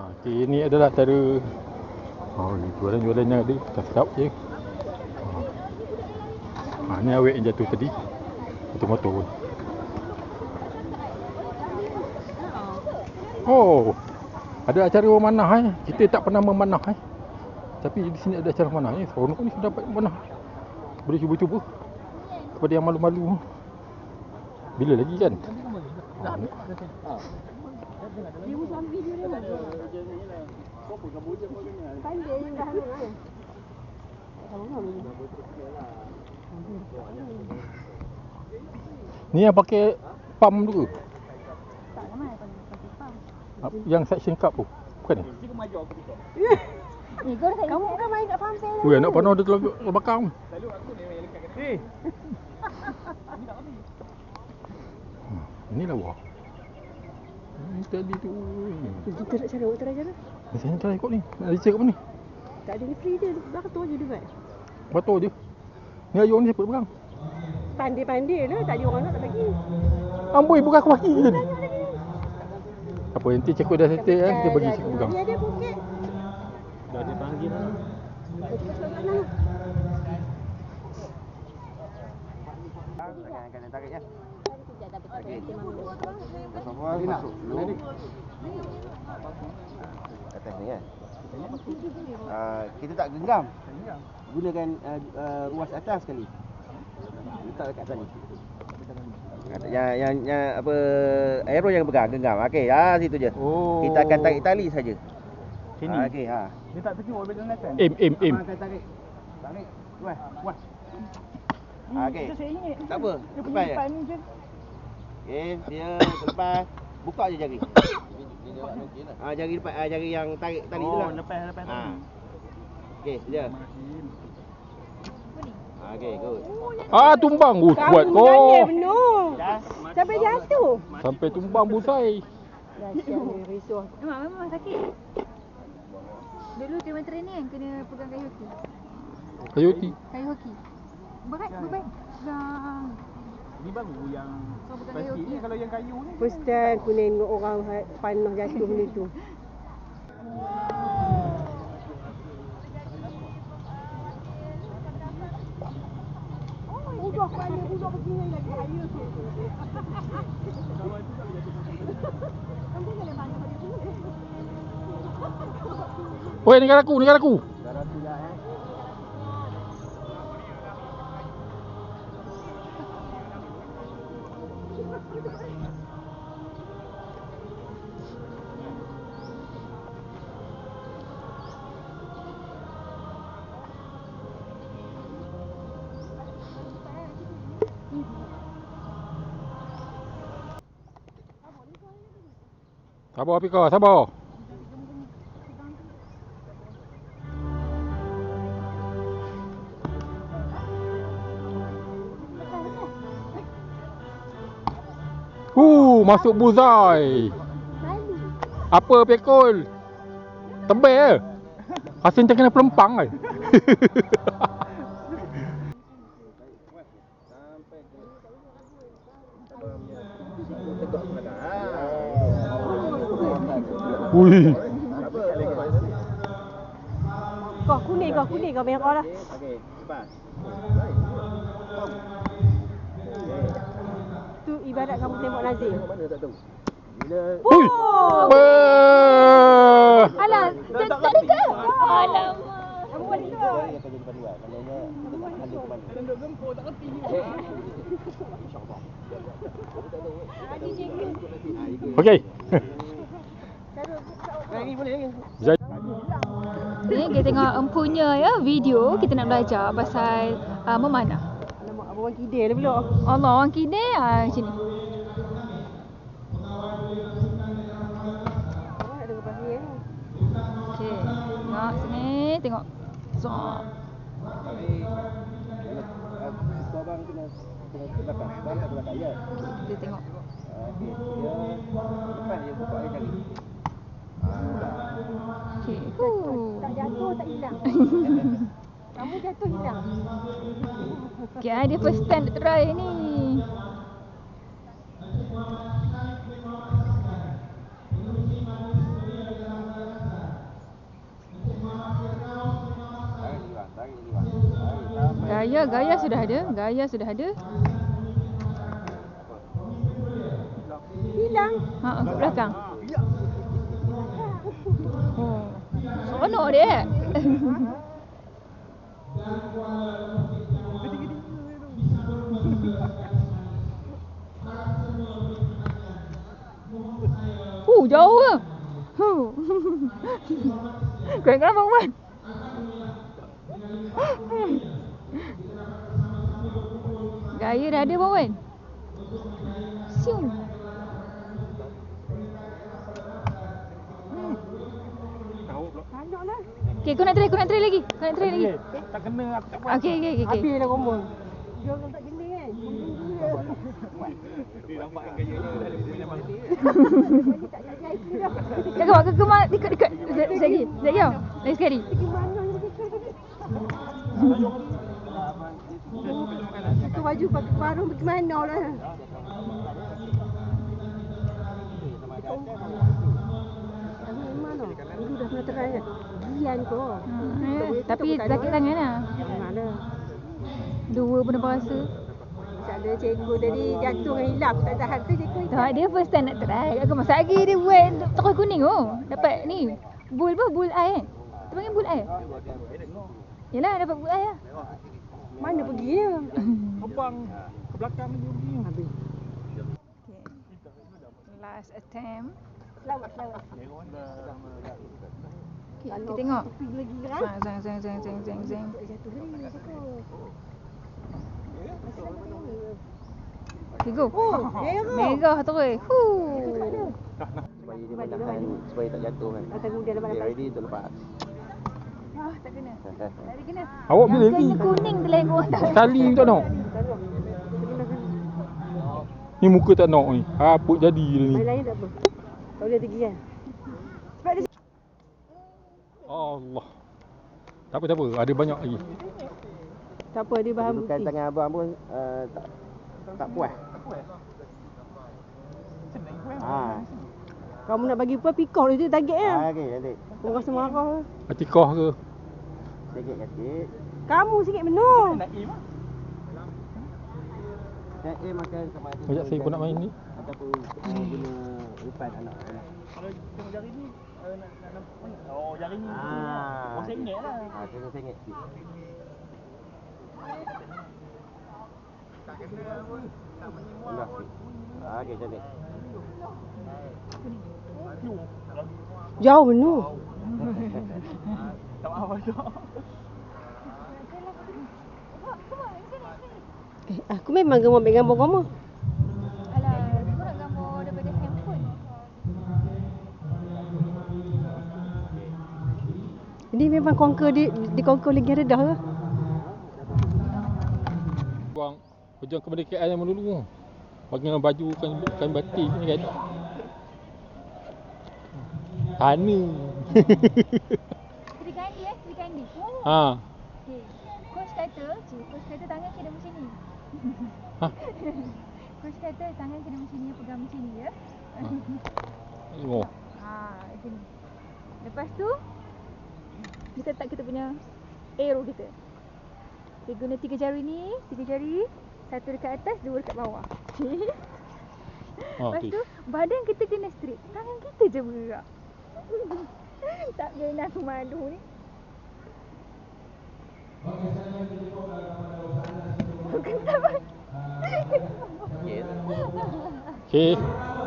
Ha, okay, ini adalah cara Oh, jualan-jualan yang ada. Sedap je ha. ha, ni awet yang jatuh tadi. Motor-motor pun Oh Ada acara memanah eh. Kita tak pernah memanah eh. Tapi di sini ada acara memanah eh. Seronok ni dapat memanah Boleh cuba-cuba. Kepada yang malu-malu. Bila lagi kan? Ha, ni. Dia video dia je dah kan? Ni yang pakai tu ke? Tak ramai pakai pam. Yang section cup tu Bukan ni? Ni kau dah Kamu bukan main kat farm sale. Ui anak panah dia telah belakang Hmm, Inilah wah Tadi tu Kita nak cari waktu raja Macam mana cara ikut ni? Nak leceh kat mana ni? Tak ada ni free dia. Belakang tu aja dia buat. Batul je Ni ayuk ni siapa pegang? Pandai-pandai lah. Tak ada orang nak tak bagi. Amboi bukan aku bagi je ni Apa nanti cikgu dah settle kan Kita bagi cikgu pegang Dia ada poket. Dah dipanggil lah. Jangan tarik ya. Atas ni kan. Uh, kita tak genggam. Gunakan uh, uh, ruas atas sekali. Letak dekat tali. Yang, yang, yang apa aero yang pegang genggam. Okey, ah situ je. Oh Kita akan tarik tali saja. Sini. Ah, Okey, ha. Dia tak terkejut bila nak kan? Aim aim aim tarik. Tarik. Wah. Ah, okey. Tak apa, Dia punya depan ni je. Okey, dia terlepas. Buka je jari. Ah, jari depan, ah, jari yang tarik tali tu Oh, lah. lepas lepas Ah. tadi. Okey, dia. Ah, okey, good. Ah tumbang uh, kuat Kamu oh. kau penuh. Sampai jatuh. Sampai tumbang busai ni risau. Memang memang sakit. Dulu time training kena pegang kayu hoki. Coyote Kayu hoki. Berat beban. Dah. Ni baru yang plastik ni kalau yang kayu ni. First time aku tengok orang ha- panah jatuh benda begini lagi. Tu. Oi negara aku negara aku 잡아 비가 잡아 Masuk buzai. Apa pekul? Tebel ke? Rasa macam kena pelempang kan? Ui. Kau kuning kau kuning kau merah lah. Okey, lepas. Ibarat kamu tembak Nazir. Mana tak tahu. Bila Ui. Beuh. Alah, tak tak ada ke? Alamak. Kamu jadi panduan. Kita tak gempur tak kerti. Okey. Lagi boleh lagi. Zai. Ni kita tengok empunya ya video kita nak belajar pasal uh, memanah. Orang kidil pula. Allah orang kidal ah macam ni. Nak eh? Okey. Tengok sini, tengok. So, abang kena kena ke belakang. Abang kat belakang ya. kita tengok. Okey, dia lepas dia buka. Tak jatuh tak hilang. Kamu jatuh hilang. Okay, ah, dia first time nak try ni. Gaya, gaya sudah ada. Gaya sudah ada. Hilang. Ha, ke belakang. Oh, seronok dia. jauh ke? Huh. Kau ingat apa, Wan? Gaya dah ada, Wan. Siung. Banyak lah. Okay, kau nak try, kau nak try lagi. Kau nak try lagi. Tak kena aku tak buat. Okay, okay, okay. okay. Habis dah ngomong. Dia orang tak Dia nampak kan gayanya dah lebih banyak malu. Tak kat lagi dah. Dekat kau, ke kemar, dekat, dekat. Sekejap lagi. Sekejap lagi tau. Lagi sekali. Kau baju pakai baru pergi mana lah? Dulu dah pernah try kan? Gian kau. Tapi sakit tangan lah. Mana? Dua pun dah rasa. Tak ada cikgu tadi jatuh dengan hilap. Tak tahan tu cikgu Tak, dia first time nak try. Aku masa lagi dia buat terus kuning oh. Dapat ni. Bull apa? Bull eye eh? Dia panggil bull eye? Yelah, dapat bull eye lah. Mana pergi dia? Terbang ke belakang dia pergi. Habis. Last attempt. Selamat, selamat. Okay, kita tengok. Lagi kan? Zang, zang, zang, zang, zang, zang, zang. Jatuh go. Oh, merah. Merah terus. Huh. Supaya dia menahan supaya tak jatuh kan. Ah, tunggu dia lepas Dia ready untuk lepas. Ah, tak kena. Tak kena. Awak bila lagi? kuning tak. Sekali tak nak. Ni muka tak nak ni. Apa jadi dia ni? Main lain tak apa. Kau boleh pergi kan? Sebab dia Allah. Tak apa tak apa. Ada banyak lagi. Tak apa dia bahan Kedudukan putih. tangan abang pun uh, tak tak puas. Ha. Kamu nak bagi puas pikau dia tu target ya. Ha okey nanti. Kau rasa marah. Atikah ke? Sikit kecil. Kamu sikit menung. Nak aim ah. Dan eh makan sama ada. Banyak saya pun nak main ni. Ataupun uh, guna umpan anak. Kalau tengok jari ni eh, nak nak nampak? Oh, jari ni. Ah. Oh, sengit lah. Sikit. Rendah sikit. Ha, okey cantik. Jauh menung. Tak maaf tu. Eh, aku memang gemar ambil gambar kamu. Ini memang conquer di di conquer lagi rendah ke? Buang Pejuang kemerdekaan yang dulu dengan baju kain, kain batik ni kan Tana Sri Kandi eh, Sri Kandi. Ha Okay. Coach kata, coach kata tangan kena macam ni. Ha Coach kata tangan kena macam ni, pegang macam ni ya. Tengok Ha, macam ni. Lepas tu, kita letak kita punya arrow kita. Kita guna tiga jari ni, tiga jari. Satu dekat atas, dua dekat bawah. Okay. Ha, Lepas okey. tu, badan kita kena straight. Tangan kita je bergerak. tak kena aku malu ni. Okey. Okay